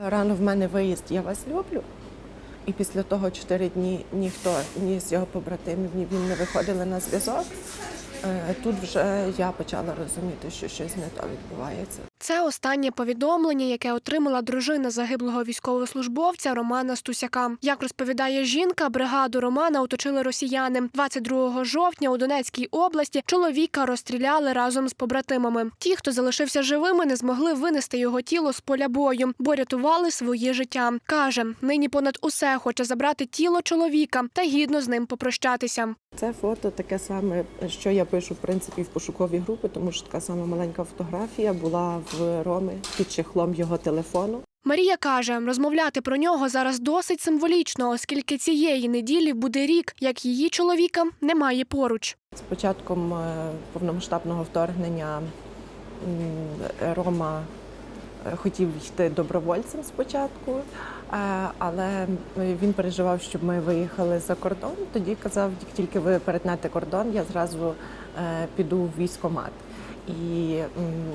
Рано в мене виїзд, я вас люблю. І після того чотири дні ніхто, ні з його побратимів, ні він не виходили на зв'язок. Е, Тут вже я почала розуміти, що щось не то відбувається. Це останнє повідомлення, яке отримала дружина загиблого військовослужбовця Романа Стусяка. Як розповідає жінка, бригаду Романа оточили росіяни. 22 жовтня у Донецькій області чоловіка розстріляли разом з побратимами. Ті, хто залишився живими, не змогли винести його тіло з поля бою, бо рятували своє життя. каже, нині понад усе хоче забрати тіло чоловіка та гідно з ним попрощатися. Це фото таке саме, що я пишу в принципі в пошукові групи, тому що така сама маленька фотографія була в Роми під чехлом його телефону. Марія каже, розмовляти про нього зараз досить символічно, оскільки цієї неділі буде рік, як її чоловіка немає поруч. З початком е, повномасштабного вторгнення Рома е, хотів йти добровольцем спочатку, е, але він переживав, щоб ми виїхали за кордон. Тоді казав, як тільки ви перетнете кордон, я зразу піду в військкомат. І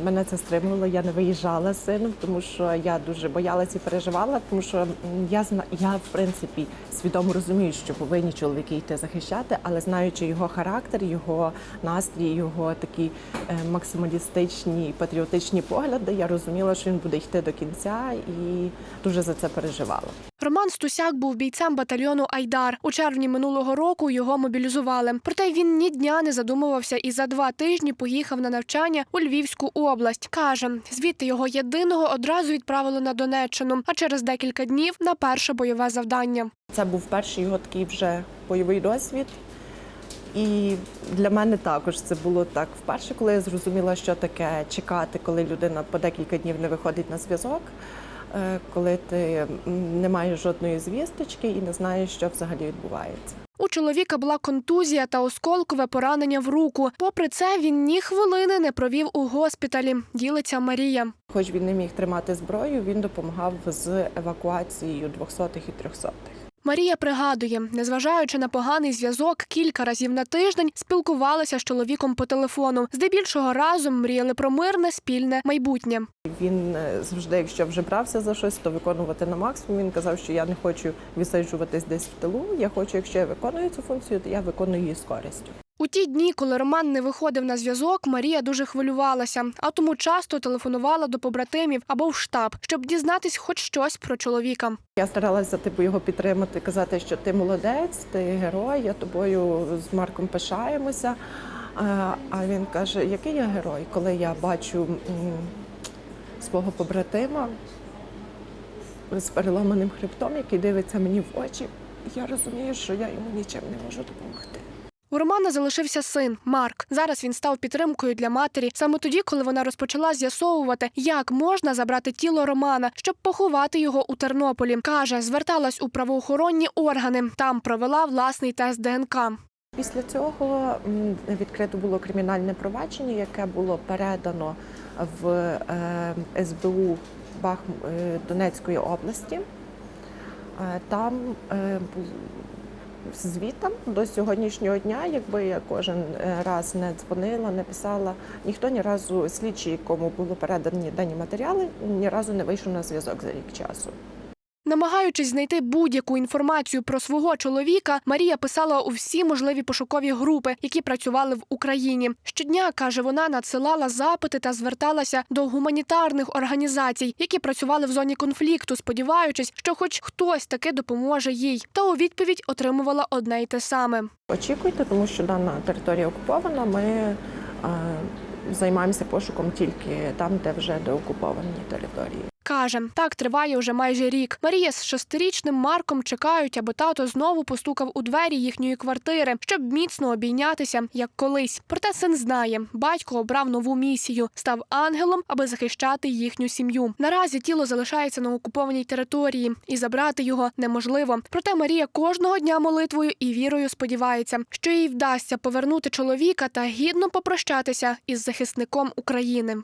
мене це стримувало. Я не виїжджала з сином, тому що я дуже боялася і переживала, тому що я я в принципі свідомо розумію, що повинні чоловіки йти захищати, але знаючи його характер, його настрій, його такі е, максималістичні патріотичні погляди, я розуміла, що він буде йти до кінця і дуже за це переживала. Роман Стусяк був бійцем батальйону Айдар. У червні минулого року його мобілізували. Проте він ні дня не задумувався і за два тижні поїхав на навчання у Львівську область. каже, звідти його єдиного одразу відправили на Донеччину, а через декілька днів на перше бойове завдання. Це був перший його такий вже бойовий досвід. І для мене також це було так вперше, коли я зрозуміла, що таке чекати, коли людина по декілька днів не виходить на зв'язок, коли ти не маєш жодної звісточки і не знаєш, що взагалі відбувається. У чоловіка була контузія та осколкове поранення в руку. Попри це, він ні хвилини не провів у госпіталі. Ділиться Марія. Хоч він не міг тримати зброю, він допомагав з евакуацією 200-х і 300-х. Марія пригадує, незважаючи на поганий зв'язок, кілька разів на тиждень спілкувалася з чоловіком по телефону. Здебільшого разом мріяли про мирне спільне майбутнє. Він е, завжди, якщо вже брався за щось, то виконувати на максимум. Він казав, що я не хочу висаджуватись десь в тилу. Я хочу, якщо я виконую цю функцію, то я виконую її з користю. У ті дні, коли Роман не виходив на зв'язок, Марія дуже хвилювалася, а тому часто телефонувала до побратимів або в штаб, щоб дізнатись хоч щось про чоловіка. Я старалася типу його підтримати, казати, що ти молодець, ти герой, я тобою з Марком пишаємося. А він каже, який я герой, коли я бачу свого побратима з переломаним хребтом, який дивиться мені в очі. Я розумію, що я йому нічим не можу допомогти. У Романа залишився син Марк. Зараз він став підтримкою для матері саме тоді, коли вона розпочала з'ясовувати, як можна забрати тіло Романа, щоб поховати його у Тернополі. каже, зверталась у правоохоронні органи. Там провела власний тест ДНК. Після цього відкрито було кримінальне провадження, яке було передано в е, СБУ Бах е, Донецької області. Е, Там звітом до сьогоднішнього дня, якби я кожен е, раз не дзвонила, не писала, ніхто ні разу слідчий, кому було передані дані матеріали, ні разу не вийшов на зв'язок за рік часу. Намагаючись знайти будь-яку інформацію про свого чоловіка, Марія писала у всі можливі пошукові групи, які працювали в Україні. Щодня каже, вона надсилала запити та зверталася до гуманітарних організацій, які працювали в зоні конфлікту, сподіваючись, що хоч хтось таки допоможе їй. Та у відповідь отримувала одне й те саме. Очікуйте, тому що дана територія окупована. Ми е, займаємося пошуком тільки там, де вже деокуповані території. Каже, так триває вже майже рік. Марія з шестирічним Марком чекають, аби тато знову постукав у двері їхньої квартири, щоб міцно обійнятися, як колись. Проте син знає, батько обрав нову місію, став ангелом, аби захищати їхню сім'ю. Наразі тіло залишається на окупованій території, і забрати його неможливо. Проте Марія кожного дня молитвою і вірою сподівається, що їй вдасться повернути чоловіка та гідно попрощатися із захисником України.